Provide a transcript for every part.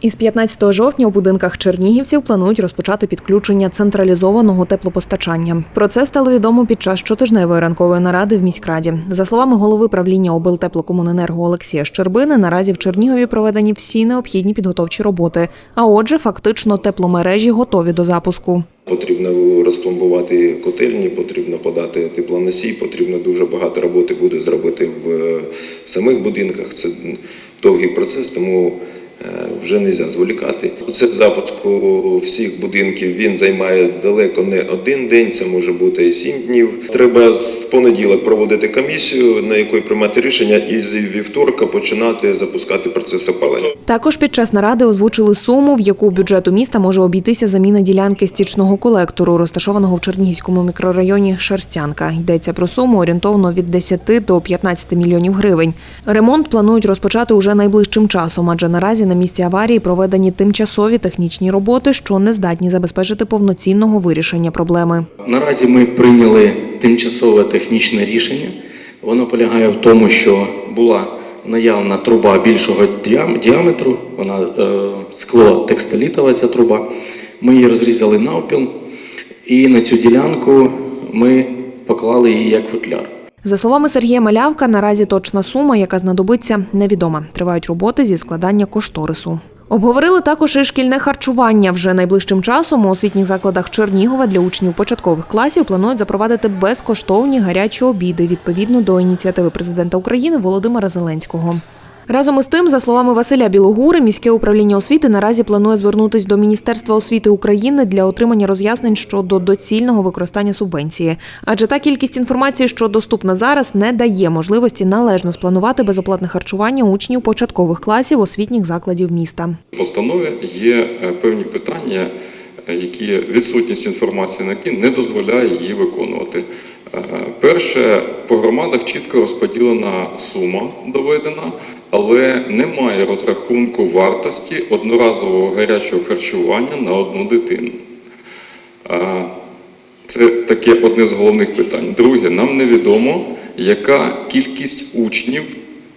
Із 15 жовтня у будинках чернігівців планують розпочати підключення централізованого теплопостачання. Про це стало відомо під час щотижневої ранкової наради в міськраді. За словами голови правління облтеплокомуненерго Олексія Щербини, наразі в Чернігові проведені всі необхідні підготовчі роботи. А отже, фактично тепломережі готові до запуску. Потрібно розпломбувати котельні, потрібно подати теплоносій, потрібно дуже багато роботи буде зробити в самих будинках. Це довгий процес, тому е, вже не можна зволікати. Процес запуску всіх будинків він займає далеко не один день, це може бути і сім днів. Треба з понеділок проводити комісію, на якої приймати рішення, і з вівторка починати запускати процес опалення. Також під час наради озвучили суму, в яку бюджету міста може обійтися заміна ділянки стічного колектору, розташованого в Чернігівському мікрорайоні Шерстянка. Йдеться про суму орієнтовно від 10 до 15 мільйонів гривень. Ремонт планують розпочати уже найближчим часом, адже наразі на місці аварії проведені тимчасові технічні роботи, що не здатні забезпечити повноцінного вирішення проблеми. Наразі ми прийняли тимчасове технічне рішення. Воно полягає в тому, що була наявна труба більшого діаметру, вона е, скло текстолітова ця труба. Ми її розрізали навпіл, і на цю ділянку ми поклали її як футляр. За словами Сергія Малявка, наразі точна сума, яка знадобиться, невідома. Тривають роботи зі складання кошторису. Обговорили також і шкільне харчування. Вже найближчим часом у освітніх закладах Чернігова для учнів початкових класів планують запровадити безкоштовні гарячі обіди відповідно до ініціативи президента України Володимира Зеленського. Разом із тим, за словами Василя Білогури, міське управління освіти наразі планує звернутися до Міністерства освіти України для отримання роз'яснень щодо доцільного використання субвенції. Адже та кількість інформації, що доступна зараз, не дає можливості належно спланувати безоплатне харчування учнів початкових класів освітніх закладів міста. В постанові є е, певні питання, е, які відсутність інформації на які не дозволяє її виконувати. Е, Перше, по громадах чітко розподілена сума доведена, але немає розрахунку вартості одноразового гарячого харчування на одну дитину. Це таке одне з головних питань. Друге, нам невідомо, яка кількість учнів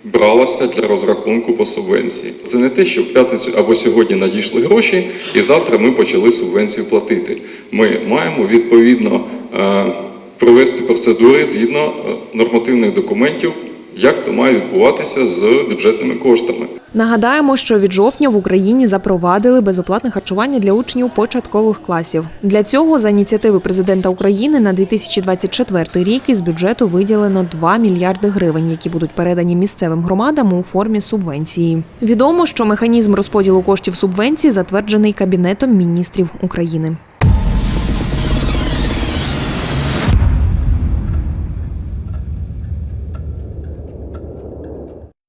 бралася для розрахунку по субвенції. Це не те, що в п'ятницю або сьогодні надійшли гроші, і завтра ми почали субвенцію платити. Ми маємо відповідно е, провести процедури згідно е, нормативних документів, як то має відбуватися з бюджетними коштами. Нагадаємо, що від жовтня в Україні запровадили безоплатне харчування для учнів початкових класів. Для цього за ініціативи президента України на 2024 рік із бюджету виділено 2 мільярди гривень, які будуть передані місцевим громадам у формі субвенції. Відомо, що механізм розподілу коштів субвенції затверджений Кабінетом міністрів України.